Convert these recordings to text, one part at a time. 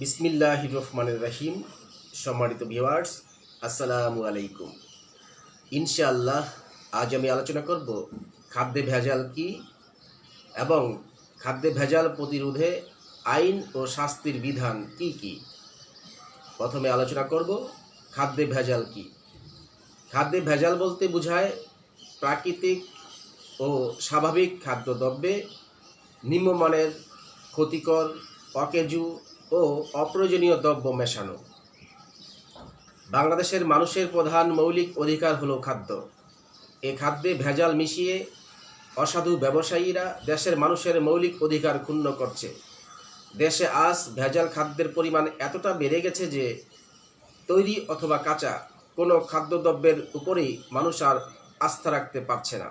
বিসমিল্লাহ রহমানুর রাহিম। সম্মানিত ভিউয়ার্স, আসসালামু আলাইকুম। ইনশাআল্লাহ, আজ আমি আলোচনা করব খাদ্যে ভেজাল কি এবং খাদ্যে ভেজাল প্রতিরোধে আইন ও শাস্তির বিধান কি কি? প্রথমে আলোচনা করব খাদ্যে ভেজাল কি। খাদ্যে ভেজাল বলতে বোঝায় প্রাকৃতিক ও স্বাভাবিক খাদ্যদ্রব্যে নিম্নমানের ক্ষতিকর, অকেজু ও অপ্রয়োজনীয় দ্রব্য মেশানো। বাংলাদেশের মানুষের প্রধান মৌলিক অধিকার হলো খাদ্য। এ খাদ্যে ভেজাল মিশিয়ে অসাধু ব্যবসায়ীরা দেশের মানুষের মৌলিক অধিকার ক্ষুণ্ণ করছে। দেশে আজ ভেজাল খাদ্যের পরিমাণ এতটা বেড়ে গেছে যে তৈরি অথবা কাঁচা কোনো খাদ্যদ্রব্যের উপরেই মানুষ আর আস্থা রাখতে পারছে না।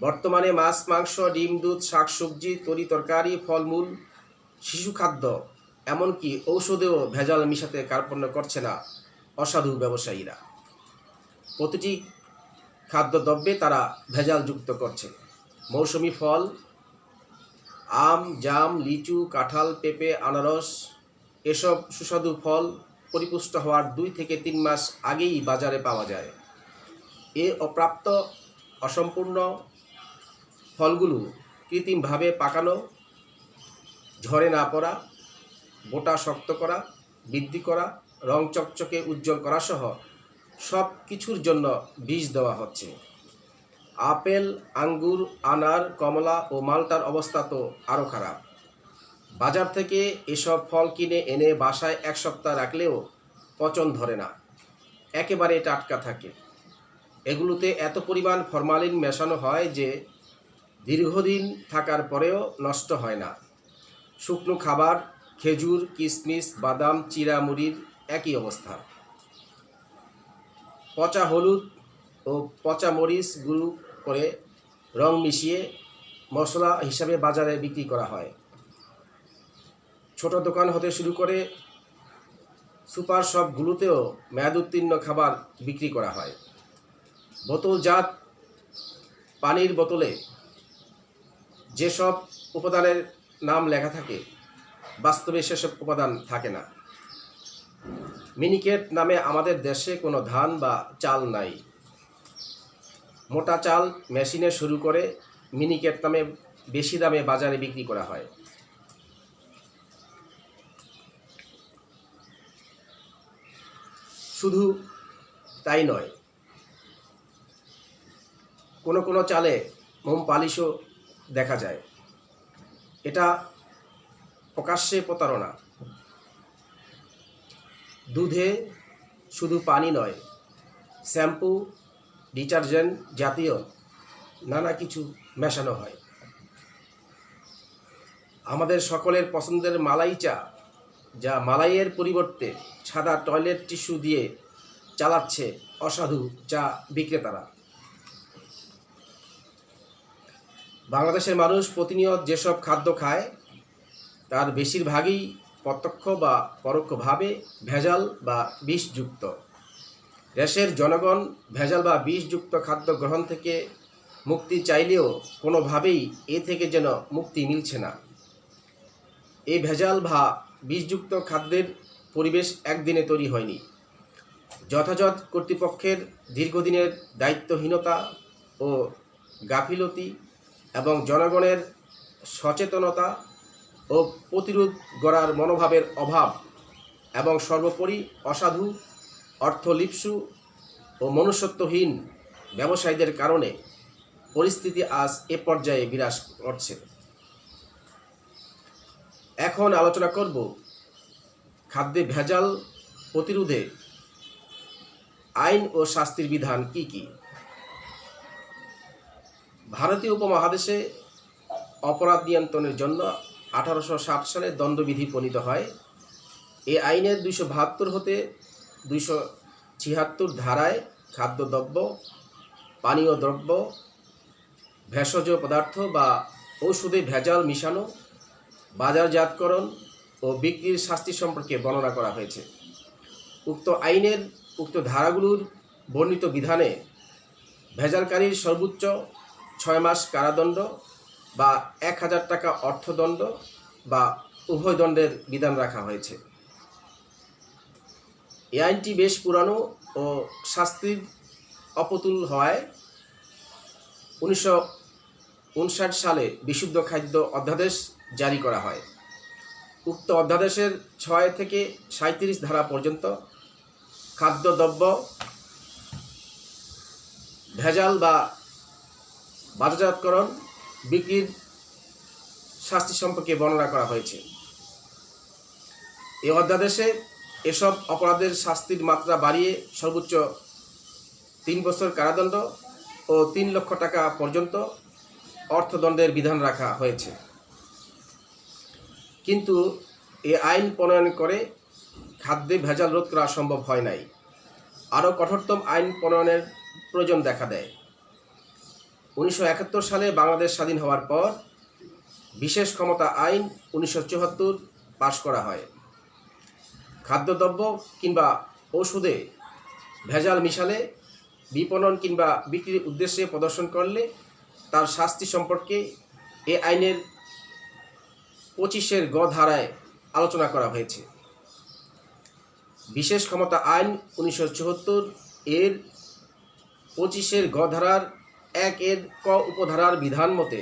বর্তমানে মাছ, মাংস, ডিম, দুধ শাকসবজি তরি তরকারি, ফলমূল, শিশু খাদ্য এমনকি ঔষধেও ভেজাল মিশাতে কার্পণ্য করছে না অসাধু ব্যবসায়ীরা। প্রতিটি খাদ্যদ্রব্যে তারা ভেজাল যুক্ত করছে। মৌসুমি ফল, আম, জাম, লিচু, কাঁঠাল, পেঁপে, আনারস, এসব সুস্বাদু ফল পরিপুষ্ট হওয়ার দুই থেকে তিন মাস আগেই বাজারে পাওয়া যায়। এ অপ্রাপ্ত অসম্পূর্ণ ফলগুলো কৃত্রিমভাবে পাকানো, ঝরে না পড়া বোটা শক্ত করা, বৃদ্ধি করা, রং চকচকে উজ্জ্বল করা সহ সব কিছুর জন্য বীজ দেওয়া হচ্ছে। আপেল, আঙ্গুর, আনার, কমলা ও মালটার অবস্থা তো আরও খারাপ। বাজার থেকে এসব ফল কিনে এনে বাসায় এক সপ্তাহ রাখলেও পচন ধরে না। একেবারে টাটকা থাকে। এগুলোতে এত পরিমাণ ফরমালিন মেশানো হয় যে দীর্ঘদিন থাকার পরেও নষ্ট হয় না। শুকনো খাবার খেজুর কিশমিশ বাদাম চিরা মুড়ির একই অবস্থা। পচা হলুদ ও পচা মরিচ গুঁড়ো করে রং মিশিয়ে মশলা হিসাবে বাজারে বিক্রি করা হয়। ছোট দোকান হতে শুরু করে সুপার শপগুলোতেও মেয়াদ উত্তীর্ণ খাবার বিক্রি করা হয়। বোতলজাত পানির বোতলে যেসব উপাদানের নাম লেখা থাকে বাস্তবে সেসব উপাদান থাকে না। মিনিকেট নামে আমাদের দেশে কোনো ধান বা চাল নাই। মোটা চাল মেশিনে শুরু করে মিনিকেট নামে বেশি দামে বাজারে বিক্রি করা হয়। শুধু তাই নয়, কোনো কোনো চালে মোম পালিশও দেখা যায়। এটা প্রকাশ্যে প্রতারণা। দুধে শুধু পানি নয়, শ্যাম্পু, ডিটারজেন্ট জাতীয় নানা কিছু মেশানো হয়। আমাদের সকলের পছন্দের মালাই চা, যা মালাইয়ের পরিবর্তে সাদা টয়লেট টিস্যু দিয়ে চালাচ্ছে অসাধু চা বিক্রেতারা। বাংলাদেশের মানুষ প্রতিনিয়ত যেসব খাদ্য খায় তার বেশিরভাগই প্রত্যক্ষ বা পরোক্ষভাবে ভেজাল বা বিষযুক্ত। দেশের জনগণ ভেজাল বা বিষযুক্ত খাদ্য গ্রহণ থেকে মুক্তি চাইলেও কোনোভাবেই এ থেকে যেন মুক্তি মিলছে না। এই ভেজাল বা বিষযুক্ত খাদ্যের পরিবেশ একদিনে তৈরি হয়নি। যথাযথ কর্তৃপক্ষের দীর্ঘদিনের দায়িত্বহীনতা ও গাফিলতি এবং জনগণের সচেতনতা ও প্রতিরোধ গড়ার মনোভাবের অভাব এবং সর্বোপরি অসাধু, অর্থলিপসু ও মনুষ্যত্বহীন ব্যবসায়ীদের কারণে পরিস্থিতি আজ এ পর্যায়ে বিরাজ করছে। এখন আলোচনা করব খাদ্যে ভেজাল প্রতিরোধে আইন ও শাস্তির বিধান কি কি? ভারতীয় উপমহাদেশে অপরাধ নিয়ন্ত্রণের জন্য আঠারোশো ষাট সালে দণ্ডবিধি প্রণীত হয়। এই আইনের দুইশো বাহাত্তর হতে দুইশো ছিয়াত্তর ধারায় খাদ্যদ্রব্য, পানীয় দ্রব্য, ভেষজ পদার্থ বা ঔষধে ভেজাল মিশানো, বাজারজাতকরণ ও বিক্রির শাস্তি সম্পর্কে বর্ণনা করা হয়েছে। উক্ত আইনের উক্ত ধারাগুলোর বর্ণিত বিধানে ভেজালকারীর সর্বোচ্চ ছয় মাস কারাদণ্ড বা এক হাজার টাকা অর্থদণ্ড বা উভয় দণ্ডের বিধান রাখা হয়েছে। এ আইনটি বেশ পুরানো ও শাস্তির অপতুল হওয়ায় উনিশশো উনষাট সালে বিশুদ্ধ খাদ্য অধ্যাদেশ জারি করা হয়। উক্ত অধ্যাদেশের ছয় থেকে সাঁত্রিশ ধারা পর্যন্ত খাদ্যদ্রব্য, ভেজাল বা বাজারজাতকরণ বিক্রির শাস্তি সম্পর্কে বর্ণনা করা হয়েছে। এই অধ্যাদেশে এসব অপরাধের শাস্তির মাত্রা বাড়িয়ে সর্বোচ্চ তিন বছর কারাদণ্ড ও তিন লক্ষ টাকা পর্যন্ত অর্থদণ্ডের বিধান রাখা হয়েছে। কিন্তু এ আইন প্রণয়ন করে খাদ্যে ভেজাল রোধ করা সম্ভব হয় নাই। আরও কঠোরতম আইন প্রণয়নের প্রয়োজন দেখা দেয়। উনিশশো একাত্তর সালে বাংলাদেশ স্বাধীন হওয়ার পর বিশেষ ক্ষমতা আইন উনিশশো চুয়াত্তর পাশ করা হয়। খাদ্যদ্রব্য কিংবা ওষুধে ভেজাল মিশালে বিপণন কিংবা বিক্রির উদ্দেশ্যে প্রদর্শন করলে তার শাস্তি সম্পর্কে এ আইনের পঁচিশের গ ধারায় আলোচনা করা হয়েছে। বিশেষ ক্ষমতা আইন উনিশশো চুয়াত্তর এর পঁচিশের গ ধারার এক এর ক উপধারার বিধান মতে,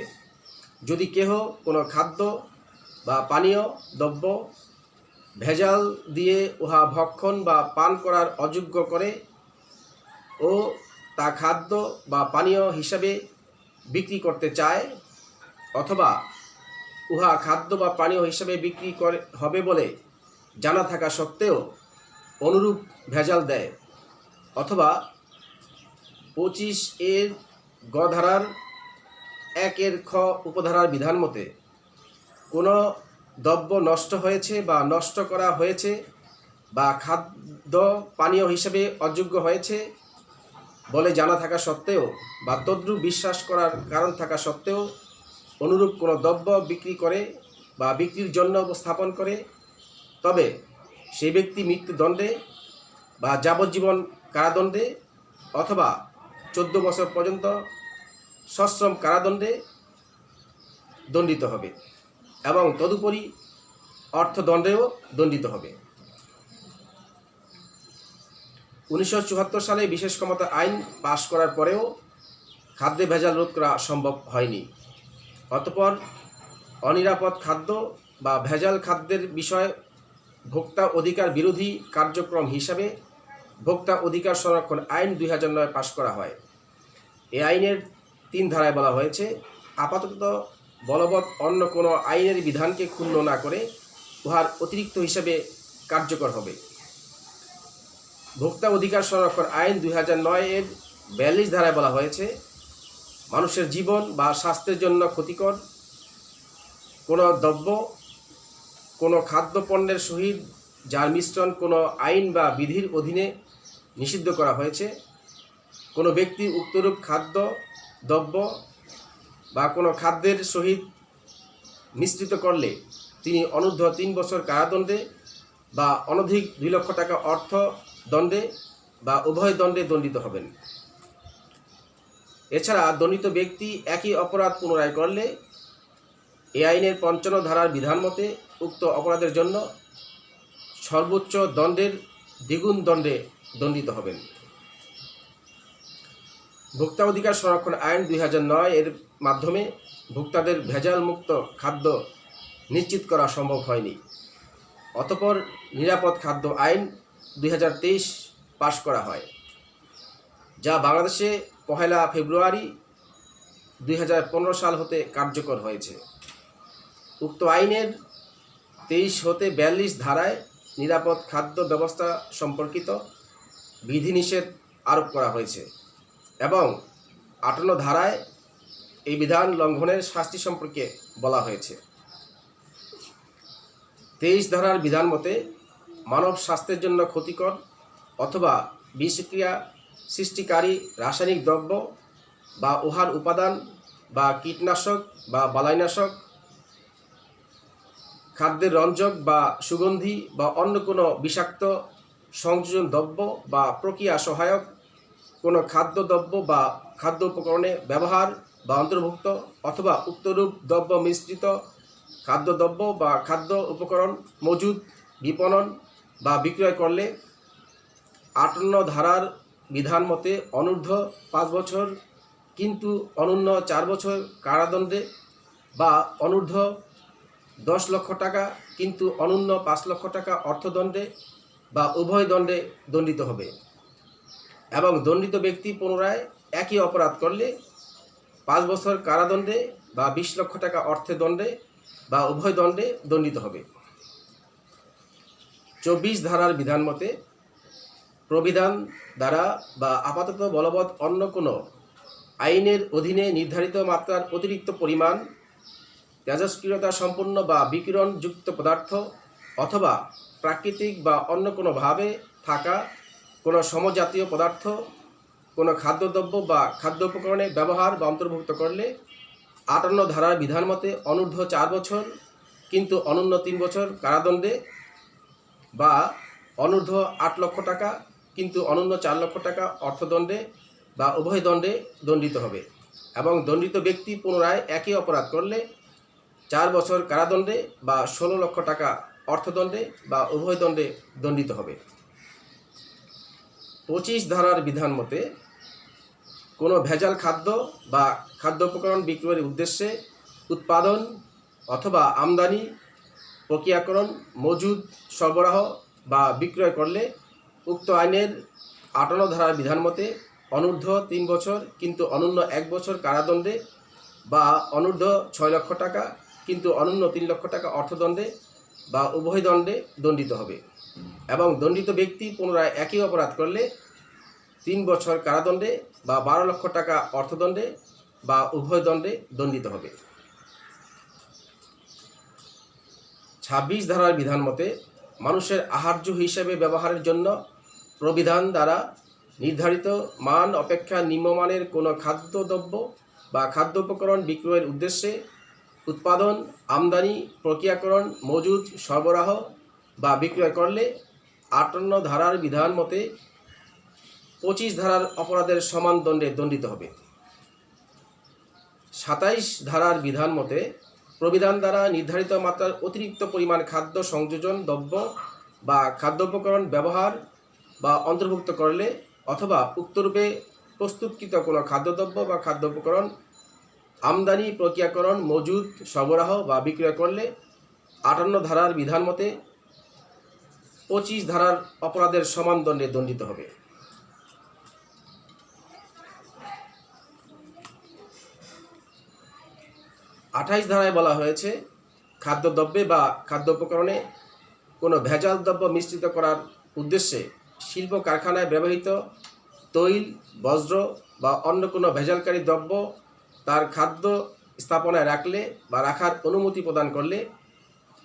যদি কেহ কোনো খাদ্য বা পানীয়, দ্রব্য ভেজাল দিয়ে উহা ভক্ষণ বা পান করার অযোগ্য করে ও তা খাদ্য বা পানীয় হিসাবে বিক্রি করতে চায়, অথবা উহা খাদ্য বা পানীয় হিসাবে বিক্রি করে, হবে বলে জানা থাকা সত্ত্বেও অনুরূপ ভেজাল দেয়, অথবা পঁচিশ এর গ ধারার একের খ উপধারার বিধান মতে, কোনো দ্রব্য নষ্ট হয়েছে বা নষ্ট করা হয়েছে বা খাদ্য পানীয় হিসেবে অযোগ্য হয়েছে বলে জানা থাকা সত্ত্বেও বা তদ্রুপ বিশ্বাস করার কারণ থাকা সত্ত্বেও অনুরূপ কোনো দ্রব্য বিক্রি করে বা বিক্রির জন্য উপস্থাপন করে, তবে সেই ব্যক্তি মৃত্যুদণ্ডে বা যাবজ্জীবন কারাদণ্ডে অথবা চোদ্দ বছর পর্যন্ত সশ্রম কারাদণ্ডে দণ্ডিত হবে এবং তদুপরি অর্থদণ্ডেও দণ্ডিত হবে। উনিশশো চুয়াত্তর সালে বিশেষ ক্ষমতা আইন পাশ করার পরেও খাদ্যে ভেজাল রোধ করা সম্ভব হয়নি। অতপর অনিরাপদ খাদ্য বা ভেজাল খাদ্যের বিষয়ে ভোক্তা অধিকার বিরোধী কার্যক্রম হিসাবে ভোক্তা অধিকার সংরক্ষণ আইন দুই হাজার নয় পাশ করা হয়। এই আইনের তিন ধারায় বলা হয়েছে, আপাতত বলবৎ অন্য কোনো আইনের বিধানকে ক্ষুণ্ণ না করে উহার অতিরিক্ত হিসাবে কার্যকর হবে। ভোক্তা অধিকার সংরক্ষণ আইন দুই হাজার নয় এর বিয়াল্লিশ ধারায় বলা হয়েছে, মানুষের জীবন বা স্বাস্থ্যের জন্য ক্ষতিকর কোনো দ্রব্য, কোনো খাদ্যপণ্যের সহিত যার মিশ্রণ কোনো আইন বা বিধির অধীনে নিষিদ্ধ করা হয়েছে। কোনো ব্যক্তি উক্তরূপ খাদ্য, দ্রব্য বা কোনো খাদ্যের সহিত মিশ্রিত করলে তিনি অনূর্ধ্ব তিন বছর কারাদণ্ডে বা অনধিক দুই লক্ষ টাকা অর্থ দণ্ডে বা উভয় দণ্ডে দণ্ডিত হবেন। এছাড়া দণ্ডিত ব্যক্তি একই অপরাধ পুনরায় করলে এ আইনের পঞ্চান্ন ধারার বিধান মতে উক্ত অপরাধের জন্য সর্বোচ্চ দণ্ডের দ্বিগুণ দণ্ডে দণ্ডিত হবেন। ভোক্তা অধিকার সংরক্ষণ আইন দুই এর মাধ্যমে ভোক্তাদের ভেজাল মুক্ত খাদ্য নিশ্চিত করা সম্ভব হয়নি। অতপর নিরাপদ খাদ্য আইন দুই পাশ করা হয়, যা বাংলাদেশে পহেলা ফেব্রুয়ারি দুই হাজার পনেরো সাল হতে কার্যকর হয়েছে। উক্ত আইনের তেইশ হতে বিয়াল্লিশ ধারায় নিরাপদ খাদ্য ব্যবস্থা সম্পর্কিত বিধিনিষেধ আরোপ করা হয়েছে এবং আটান্ন ধারায় এই বিধান লঙ্ঘনের শাস্তি সম্পর্কে বলা হয়েছে। তেইশ ধারার বিধান মতে মানব স্বাস্থ্যের জন্য ক্ষতিকর অথবা বিষক্রিয়া সৃষ্টিকারী রাসায়নিক দ্রব্য বা উহার উপাদান বা কীটনাশক বা বালাইনাশক, খাদ্যের রঞ্জক বা সুগন্ধি বা অন্য কোনো বিষাক্ত সংযোজন দ্রব্য বা প্রক্রিয়া সহায়ক কোনো খাদ্যদ্রব্য বা খাদ্য উপকরণে ব্যবহার বা অন্তর্ভুক্ত অথবা উক্তরূপ দ্রব্য মিশ্রিত খাদ্যদ্রব্য বা খাদ্য উপকরণ মজুদ বিপণন বা বিক্রয় করলে আটান্ন ধারার বিধান মতে অনূর্ধ্ব পাঁচ বছর কিন্তু অনূন্য চার বছর কারাদণ্ডে বা অনূর্ধ্ব দশ লক্ষ টাকা কিন্তু অনূন্য পাঁচ লক্ষ টাকা অর্থদণ্ডে বা উভয় দণ্ডে দণ্ডিত হবে। এবং দণ্ডিত ব্যক্তি পুনরায় একই অপরাধ করলে পাঁচ বছর কারাদণ্ডে বা বিশ লক্ষ টাকা অর্থে দণ্ডে বা উভয় দণ্ডে দণ্ডিত হবে। চব্বিশ ধারার বিধান মতে প্রবিধান দ্বারা বা আপাতত বলবৎ অন্য কোনো আইনের অধীনে নির্ধারিত মাত্রার অতিরিক্ত পরিমাণ তেজস্ক্রিয়তা সম্পন্ন বা বিকিরণযুক্ত পদার্থ অথবা প্রাকৃতিক বা অন্য কোনোভাবে থাকা কোনো সমজাতীয় পদার্থ, কোনো খাদ্যদ্রব্য বা খাদ্য উপকরণে ব্যবহার বা অন্তর্ভুক্ত করলে আটান্ন ধারার বিধান মতে অনূর্ধ্ব চার বছর কিন্তু অনূন্য তিন বছর কারাদণ্ডে বা অনূর্ধ্ব আট লক্ষ টাকা কিন্তু অনূন্য চার লক্ষ টাকা অর্থদণ্ডে বা উভয় দণ্ডে দণ্ডিত হবে এবং দণ্ডিত ব্যক্তি পুনরায় একই অপরাধ করলে চার বছর কারাদণ্ডে বা ষোলো লক্ষ টাকা অর্থদণ্ডে বা উভয় দণ্ডে দণ্ডিত হবে। পঁচিশ ধারার বিধান মতে, কোনো ভেজাল খাদ্য বা খাদ্য উপকরণ বিক্রয়ের উদ্দেশ্যে উৎপাদন অথবা আমদানি, প্রক্রিয়াকরণ, মজুদ, সরবরাহ বা বিক্রয় করলে উক্ত আইনের আটান্ন ধারার বিধান মতে অনূর্ধ্ব তিন বছর কিন্তু অনূন্য এক বছর কারাদণ্ডে বা অনূর্ধ্ব ছয় লক্ষ টাকা কিন্তু অনূন্য তিন লক্ষ টাকা অর্থদণ্ডে বা উভয় দণ্ডে দণ্ডিত হবে। এবং দণ্ডিত ব্যক্তি পুনরায় একই অপরাধ করলে তিন বছর কারাদণ্ডে বা বারো লক্ষ টাকা অর্থদণ্ডে বা উভয় দণ্ডে দণ্ডিত হবে। ছাব্বিশ ধারার বিধান মতে মানুষের আহার্য হিসেবে ব্যবহারের জন্য প্রবিধান দ্বারা নির্ধারিত মান অপেক্ষা নিম্নমানের কোনো খাদ্যদ্রব্য বা খাদ্য উপকরণ বিক্রয়ের উদ্দেশ্যে উৎপাদন, আমদানি, প্রক্রিয়াকরণ মজুদ সরবরাহ বা বিক্রয় করলে আটান্ন ধারার বিধান মতে পঁচিশ ধারার অপরাধের সমান দণ্ডে দণ্ডিত হবে। সাতাইশ ধারার বিধান মতে প্রবিধান দ্বারা নির্ধারিত মাত্রার অতিরিক্ত পরিমাণ খাদ্য সংযোজন, দ্রব্য বা খাদ্য উপকরণ ব্যবহার বা অন্তর্ভুক্ত করলে অথবা উক্তরূপে প্রস্তুতকৃত কোনো খাদ্যদ্রব্য বা খাদ্য উপকরণ আমদানি প্রক্রিয়াকরণ, মজুদ, সরবরাহ বা বিক্রয় করলে আটান্ন ধারার বিধান মতে পঁচিশ ধারার অপরাধের সমান দণ্ডে দণ্ডিত হবে। আঠাইশ ধারায় বলা হয়েছে, খাদ্যদ্রব্যে বা খাদ্য উপকরণে কোনো ভেজাল দ্রব্য মিশ্রিত করার উদ্দেশ্যে শিল্প কারখানায় ব্যবহৃত তৈল বজ্র বা অন্য কোনো ভেজালকারী দ্রব্য তার খাদ্য স্থাপনায় রাখলে বা রাখার অনুমতি প্রদান করলে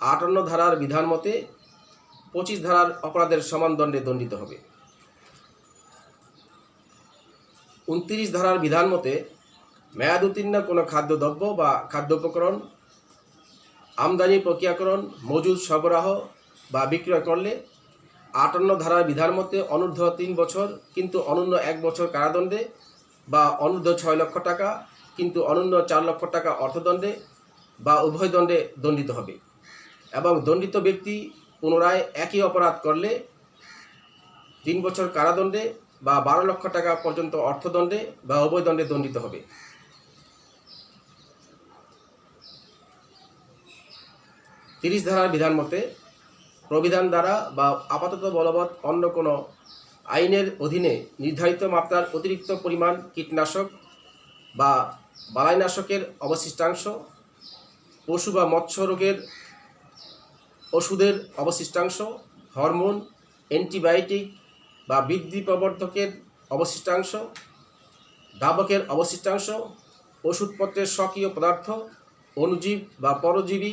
আটান্ন ধারার বিধান মতে পঁচিশ ধারার অপরাধের সমান দণ্ডে দণ্ডিত হবে। উনত্রিশ ধারার বিধান মতে মেয়াদ উত্তীর্ণ কোনো খাদ্যদ্রব্য বা খাদ্য উপকরণ আমদানি প্রক্রিয়াকরণ, মজুদ সরবরাহ বা বিক্রয় করলে আটান্ন ধারার বিধান মতে অনূর্ধ্ব তিন বছর কিন্তু অনূন্য এক বছর কারাদণ্ডে বা অনূর্ধ্ব ছয় লক্ষ টাকা কিন্তু অনূন্য চার লক্ষ টাকা অর্থদণ্ডে বা উভয় দণ্ডে দণ্ডিত হবে। এবং দণ্ডিত ব্যক্তি পুনরায় একই অপরাধ করলে তিন বছর কারাদণ্ডে বা বারো লক্ষ টাকা পর্যন্ত অর্থদণ্ডে বা উভয় দণ্ডে দণ্ডিত হবে। তিরিশ ধারার বিধান মতে প্রবিধান দ্বারা বা আপাতত বলবৎ অন্য কোনো আইনের অধীনে নির্ধারিত মাত্রার অতিরিক্ত পরিমাণ কীটনাশক বা বালাইনাশকের অবশিষ্টাংশ, পশু বা মৎস্য রোগের ওষুধের অবশিষ্টাংশ, হরমোন, অ্যান্টিবায়োটিক বা বৃদ্ধি প্রবর্ধকের অবশিষ্টাংশ, দাবকের অবশিষ্টাংশ, ওষুধপত্রের স্বকীয় পদার্থ, অণুজীব বা পরজীবী,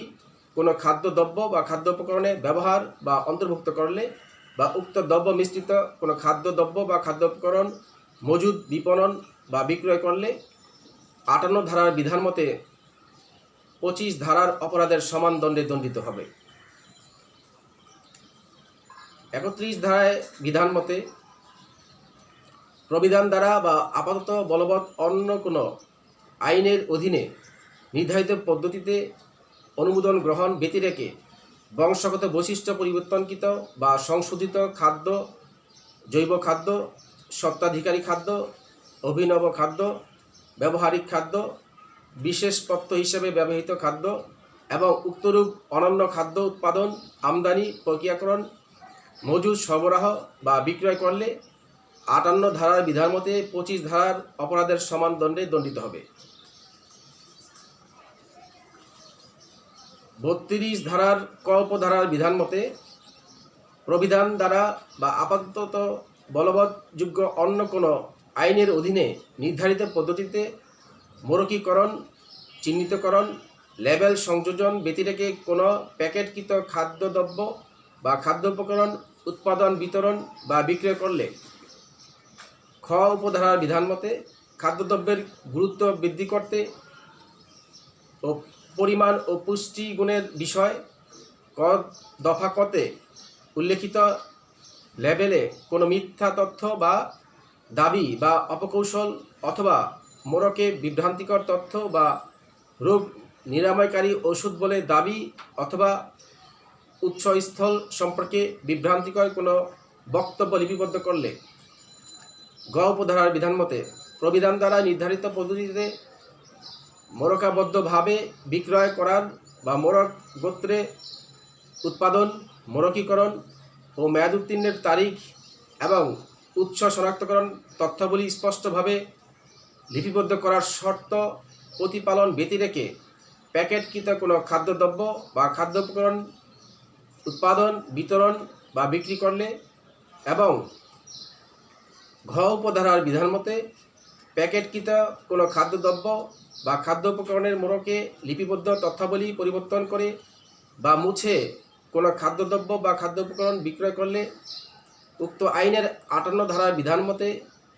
কোনো খাদ্যদ্রব্য বা খাদ্য উপকরণে ব্যবহার বা অন্তর্ভুক্ত করলে বা উক্ত দ্রব্য মিশ্রিত কোনো খাদ্যদ্রব্য বা খাদ্য উপকরণ মজুদ বিপণন বা বিক্রয় করলে আটান্ন ধারার বিধান মতে পঁচিশ ধারার অপরাধের সমান দণ্ডে দণ্ডিত হবে। একত্রিশ ধারায় বিধান মতে প্রবিধান দ্বারা বা আপাতত বলবৎ অন্য কোনো আইনের অধীনে নির্ধারিত পদ্ধতিতে অনুমোদন গ্রহণ ব্যতিরেকে বংশগত বৈশিষ্ট্য পরিবর্তনকৃত বা সংশোধিত খাদ্য, জৈব খাদ্য, সত্ত্বাধিকারী খাদ্য, অভিনব খাদ্য ব্যবহারিক খাদ্য, বিশেষ পত্র হিসেবে ব্যবহৃত খাদ্য এবং উক্তরূপ অনন্য খাদ্য উৎপাদন, আমদানি, প্রক্রিয়াকরণ, মজুদ সরবরাহ বা বিক্রয় করলে আটান্ন ধারার বিধান মতে পঁচিশ ধারার অপরাধের সমান দণ্ডে দণ্ডিত হবে। বত্রিশ ধারার ক উপধারার বিধান মতে প্রবিধান দ্বারা বা আপাতত বলবৎযোগ্য অন্য কোনো আইনের অধীনে নির্ধারিত পদ্ধতিতে মোরকীকরণ, চিহ্নিতকরণ, লেবেল সংযোজন ব্যতিরেকে কোনো প্যাকেটকৃত খাদ্যদ্রব্য বা খাদ্য উপকরণ উৎপাদন, বিতরণ বা বিক্রয় করলে খ উপধারার বিধান মতে খাদ্যদ্রব্যের গুরুত্ব বৃদ্ধি করতে ও পরিমাণ ও পুষ্টি গুণের বিষয় ক দফা কতে উল্লেখিত লেবেলে কোনো মিথ্যা তথ্য বা দাবি বা অপকৌশল অথবা মোরকে বিভ্রান্তিকর তথ্য বা রোগ নিরাময়কারী ওষুধ বলে দাবি অথবা উৎসস্থল সম্পর্কে বিভ্রান্তিকর কোনো বক্তব্য লিপিবদ্ধ করলে গ উপধারার বিধান মতে প্রবিধান দ্বারা নির্ধারিত পদ্ধতিতে মোরকাবদ্ধভাবে বিক্রয় করার বা মোরক গোত্রে উৎপাদন মোরকীকরণ ও মেয়াদ উত্তীর্ণের তারিখ এবং উৎস শনাক্তকরণ তথ্যাবলী স্পষ্টভাবে লিপিবদ্ধ করার শর্ত প্রতিপালন ব্যতি রেখে প্যাকেটকৃত কোনো খাদ্যদ্রব্য বা খাদ্য উপকরণ উৎপাদন, বিতরণ বা বিক্রি করলে এবং ঘ উপধারার বিধান মতে প্যাকেটকৃত কোনো খাদ্যদ্রব্য বা খাদ্য উপকরণের মোড়কে লিপিবদ্ধ তথ্যাবলী পরিবর্তন করে বা মুছে কোনো খাদ্যদ্রব্য বা খাদ্য উপকরণ বিক্রয় করলে উক্ত আইনের আটান্ন ধারার বিধান মতে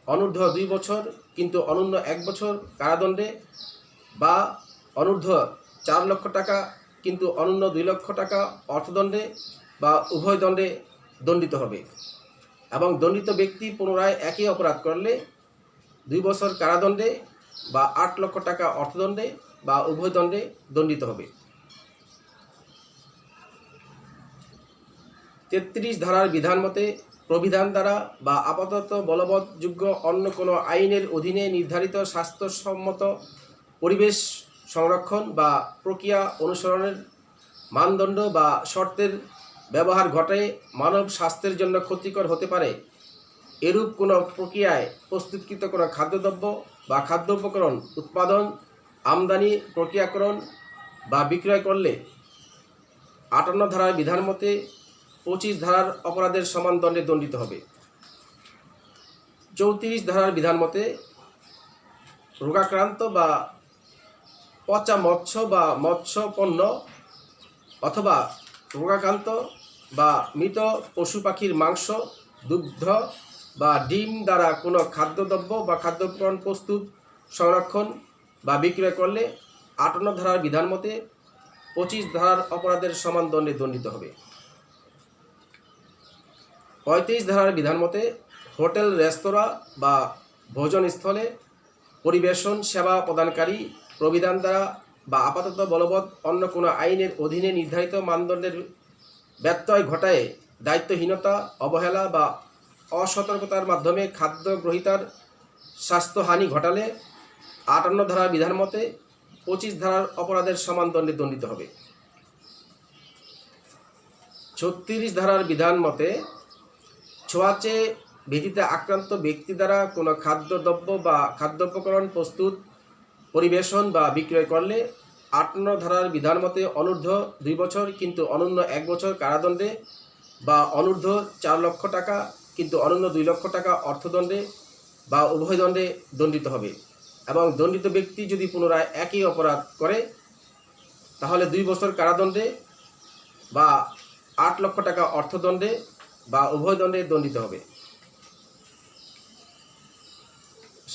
অনূর্ধ্ব দুই বছর কিন্তু অনূন্য এক বছর কারাদণ্ডে বা অনূর্ধ্ব চার লক্ষ টাকা কিন্তু অনন্য দুই লক্ষ টাকা অর্থদণ্ডে বা উভয় দণ্ডে দণ্ডিত হবে এবং দণ্ডিত ব্যক্তি পুনরায় একই অপরাধ করলে দুই বছর কারাদণ্ডে বা আট লক্ষ টাকা অর্থদণ্ডে বা উভয় দণ্ডে দণ্ডিত হবে। তেত্রিশ ধারার বিধান মতে প্রবিধান দ্বারা বা আপাতত বলবৎযোগ্য অন্য কোনো আইনের অধীনে নির্ধারিত স্বাস্থ্যসম্মত পরিবেশ সংরক্ষণ বা প্রক্রিয়া অনুসরণের মানদণ্ড বা শর্তের ব্যবহার ঘটে মানব স্বাস্থ্যের জন্য ক্ষতিকর হতে পারে। এরূপ কোনো প্রক্রিয়ায় প্রস্তুতকৃত কোনো খাদ্যদ্রব্য বা খাদ্য উপকরণ উৎপাদন, আমদানি, প্রক্রিয়াকরণ বা বিক্রয় করলে আটান্ন ধারার বিধান মতে পঁচিশ ধারার অপরাধের সমান দণ্ডে দণ্ডিত হবে। চৌত্রিশ ধারার বিধান মতে, রোগাক্রান্ত বা পচা মৎস্য বা মৎস্য পণ্য অথবা রোগাক্রান্ত বা মৃত পশু পাখির মাংস, দুগ্ধ বা ডিম দ্বারা কোনো খাদ্যদ্রব্য বা খাদ্য উপকরণ প্রস্তুত সংরক্ষণ বা বিক্রয় করলে আটান্ন ধারার বিধান মতে, পঁচিশ ধারার অপরাধের সমান দণ্ডে দণ্ডিত হবে। পঁয়ত্রিশ ধারার বিধান মতে হোটেল, রেস্তোরাঁ বা ভোজনস্থলে পরিবেশন, সেবা প্রদানকারী, প্রবিধান দ্বারা বা আপাতত বলবৎ অন্য কোনো আইনের অধীনে নির্ধারিত মানদণ্ডের ব্যত্যয় ঘটায় দায়িত্বহীনতা, অবহেলা বা অসতর্কতার মাধ্যমে খাদ্য গ্রহীতার স্বাস্থ্যহানি ঘটালে আটান্ন ধারার বিধান মতে পঁচিশ ধারার অপরাধের সমান দণ্ডে দণ্ডিত হবে। ছত্রিশ ধারার বিধান মতে ছোঁয়াচে ভীতিতে আক্রান্ত ব্যক্তি দ্বারা কোনো খাদ্যদ্রব্য বা খাদ্য উপকরণ প্রস্তুত, পরিবেশন বা বিক্রয় করলে আটান্ন ধারার বিধান মতে অনূর্ধ্ব দুই বছর কিন্তু অনন্য এক বছর কারাদণ্ডে বা অনূর্ধ্ব চার লক্ষ টাকা কিন্তু অনন্য দুই লক্ষ টাকা অর্থদণ্ডে বা উভয় দণ্ডে দণ্ডিত হবে এবং দণ্ডিত ব্যক্তি যদি পুনরায় একই অপরাধ করে, তাহলে দুই বছর কারাদণ্ডে বা আট লক্ষ টাকা অর্থদণ্ডে বা উভয় দণ্ডে দণ্ডিত হবে।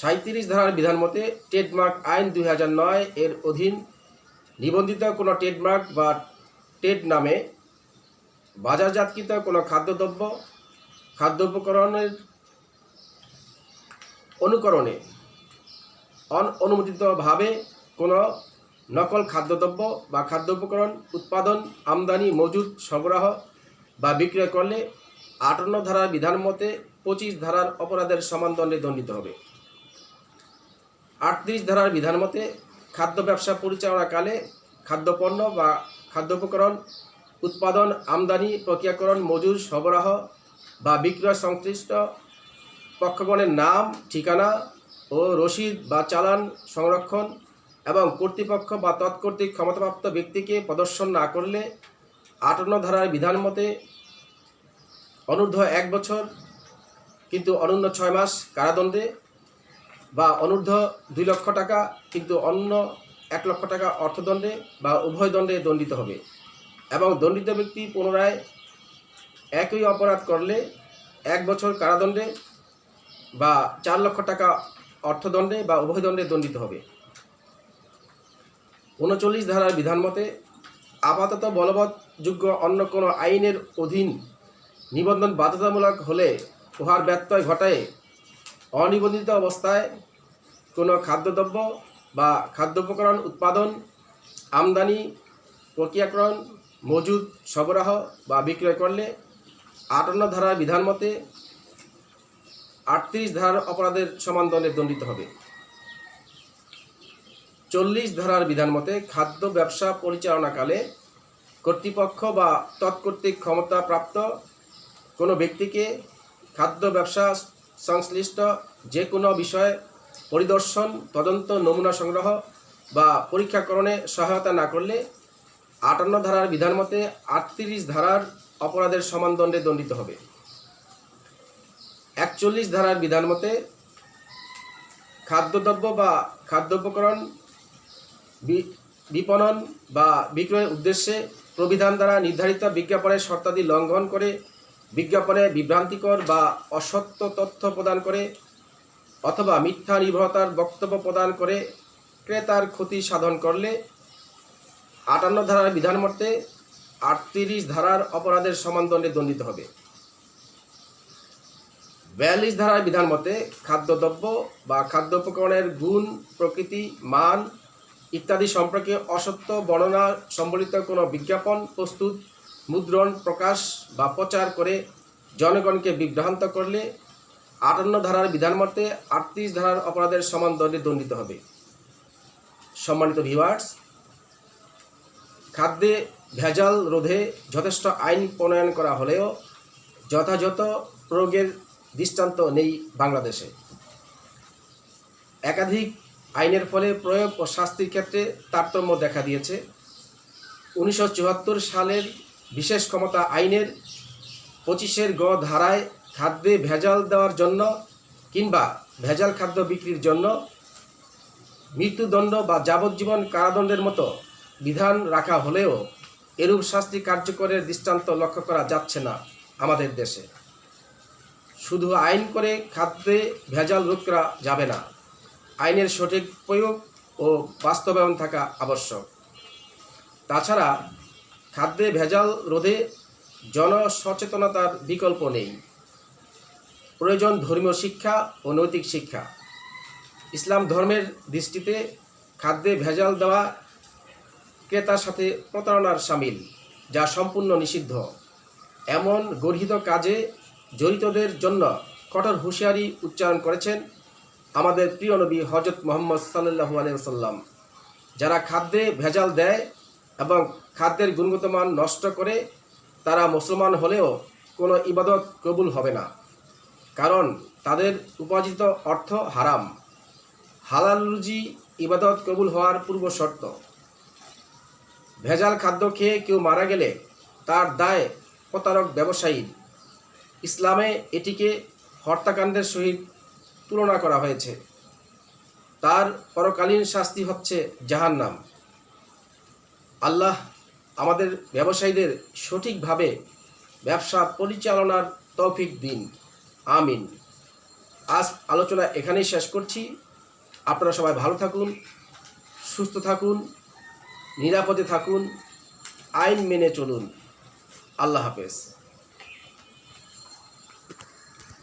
সাঁত্রিশ ধারার বিধান মতে ট্রেডমার্ক আইন দুই হাজার নয় এর অধীন নিবন্ধিত কোনো ট্রেডমার্ক বা ট্রেড নামে বাজারজাতকৃত কোনো খাদ্যদ্রব্য খাদ্য উপকরণের অনুকরণে অন অনুমোদিতভাবে কোনো নকল খাদ্যদ্রব্য বা খাদ্য উপকরণ উৎপাদন, আমদানি মজুদ সরবরাহ বা বিক্রয় করলে আটান্ন ধারার বিধান মতে পঁচিশ ধারার অপরাধের সমান দণ্ডে দণ্ডিত হবে। আটত্রিশ ধারার বিধান মতে খাদ্য ব্যবসা পরিচালনাকালে খাদ্যপণ্য বা খাদ্য উপকরণ উৎপাদন, আমদানি, প্রক্রিয়াকরণ, মজুর, সরবরাহ বা বিক্রয় সংশ্লিষ্ট পক্ষগণের নাম, ঠিকানা ও রসিদ বা চালান, সংরক্ষণ এবং কর্তৃপক্ষ বা তৎকর্তৃক ক্ষমতাপ্রাপ্ত ব্যক্তিকে প্রদর্শন না করলে আটান্ন ধারার বিধান মতে অনূর্ধ্ব এক বছর, কিন্তু অনূর্ধ্ব ছয় মাস কারাদণ্ডে বা অনূর্ধ্ব দুই লক্ষ টাকা, কিন্তু অন্য এক লক্ষ টাকা অর্থদণ্ডে বা উভয় দণ্ডে দণ্ডিত হবে এবং দণ্ডিত ব্যক্তি পুনরায় একই অপরাধ করলে এক বছর কারাদণ্ডে বা চার লক্ষ টাকা অর্থদণ্ডে বা উভয় দণ্ডে দণ্ডিত হবে। উনচল্লিশ ধারার বিধান মতে আপাতত বলবৎযোগ্য অন্য কোনো আইনের অধীন নিবন্ধন বাধ্যতামূলক হলে উহার ব্যত্যয় ঘটায় অনিবন্ধিত অবস্থায় কোনো খাদ্যদ্রব্য বা খাদ্য উপকরণ উৎপাদন, আমদানি, প্রক্রিয়াকরণ, মজুদ, সরবরাহ বা বিক্রয় করলে আটান্ন ধারার বিধান মতে আটত্রিশ ধারার অপরাধের সমান দণ্ডে দণ্ডিত হবে। চল্লিশ ধারার বিধান মতে খাদ্য ব্যবসা পরিচালনাকালে কর্তৃপক্ষ বা তৎকর্তৃক ক্ষমতাপ্রাপ্ত কোনো ব্যক্তিকে খাদ্য ব্যবসা সংশ্লিষ্ট যে কোনো বিষয়ে পরিদর্শন, তদন্ত, নমুনা সংগ্রহ বা পরীক্ষাকরণে সহায়তা না করলে আটান্ন ধারার বিধান মতে আটত্রিশ ধারার অপরাধের সমান দণ্ডে দণ্ডিত হবে। একচল্লিশ ধারার বিধান মতে খাদ্যদ্রব্য বা খাদ্য উপকরণ বি- বিপণন বা বিক্রয়ের উদ্দেশ্যে প্রবিধান দ্বারা নির্ধারিত বিজ্ঞাপনের শর্তাদি লঙ্ঘন করে বিজ্ঞাপনে বিভ্রান্তিকর বা অসত্য তথ্য প্রদান করে অথবা মিথ্যা নির্ভরতার বক্তব্য প্রদান করে ক্রেতার ক্ষতি সাধন করলে আটান্ন ধারার বিধান মতে আটত্রিশ ধারার অপরাধের সমান দণ্ডে দণ্ডিত হবে। বিয়াল্লিশ ধারার বিধান মতে খাদ্যদ্রব্য বা খাদ্য উপকরণের গুণ, প্রকৃতি, মান ইত্যাদি সম্পর্কে অসত্য বর্ণনা সম্বলিত কোনো বিজ্ঞাপন প্রস্তুত মুদ্রণ, প্রকাশ বা প্রচার করে জনগণকে বিভ্রান্ত করলে আটান্ন ধারার বিধান মতে আটত্রিশ ধারার অপরাধের সমান দণ্ডে দণ্ডিত হবে। সম্মানিত ভিউয়ার্স খাদ্যে ভেজাল রোধে যথেষ্ট আইন প্রণয়ন করা হলেও যথাযথ প্রয়োগের দৃষ্টান্ত নেই বাংলাদেশে। একাধিক আইনের ফলে প্রয়োগ ও শাস্তির ক্ষেত্রে তারতম্য দেখা দিয়েছে। উনিশশো চুয়াত্তর সালের বিশেষ ক্ষমতা আইনের পঁচিশের গ ধারায় খাদ্যে ভেজাল দেওয়ার জন্য কিংবা ভেজাল খাদ্য বিক্রির জন্য মৃত্যুদণ্ড বা যাবজ্জীবন কারাদণ্ডের মতো বিধান রাখা হলেও এরূপ শাস্তি কার্যকরের দৃষ্টান্ত লক্ষ্য করা যাচ্ছে না আমাদের দেশে। শুধু আইন করে খাদ্যে ভেজাল রোধ করা যাবে না, আইনের সঠিক প্রয়োগ ও বাস্তবায়ন থাকা আবশ্যক। তাছাড়া খাদ্যে ভেজাল রোধে জনসচেতনতার বিকল্প নেই। প্রয়োজন ধর্মীয় শিক্ষা ও নৈতিক শিক্ষা। ইসলাম ধর্মের দৃষ্টিতে খাদ্যে ভেজাল দেওয়া ক্রেতার সাথে প্রতারণার সামিল, যা সম্পূর্ণ নিষিদ্ধ। এমন গর্হিত কাজে জড়িতদের জন্য কঠোর হুঁশিয়ারি উচ্চারণ করেছেন আমাদের প্রিয় নবী হজরত মোহাম্মদ সাল্লু আলিয়াল্লাম যারা খাদ্যে ভেজাল দেয় এবং খাদ্যের গুণগত মান নষ্ট করে তারা মুসলমান হলেও কোনো ইবাদত কবুল হবে না। কারণ তাদের উপার্জিত অর্থ হারাম। হালাল রুজি ইবাদত কবুল হওয়ার পূর্ব শর্ত। ভেজাল খাদ্য খেয়ে কেউ মারা গেলে তার দায় প্রতারক ব্যবসায়ী ইসলামে এটিকে হত্যাকাণ্ডের সহিত তুলনা করা হয়েছে। তার পরকালীন শাস্তি হচ্ছে জাহান্নাম। আল্লাহ আমাদের ব্যবসায়ীদের সঠিকভাবে ব্যবসা পরিচালনার তৌফিক দিন। আমিন। আজ আলোচনা এখানেই শেষ করছি। আপনারা সবাই ভালো থাকুন, সুস্থ থাকুন, নিরাপদে থাকুন, আইন মেনে চলুন। আল্লাহ হাফেজ।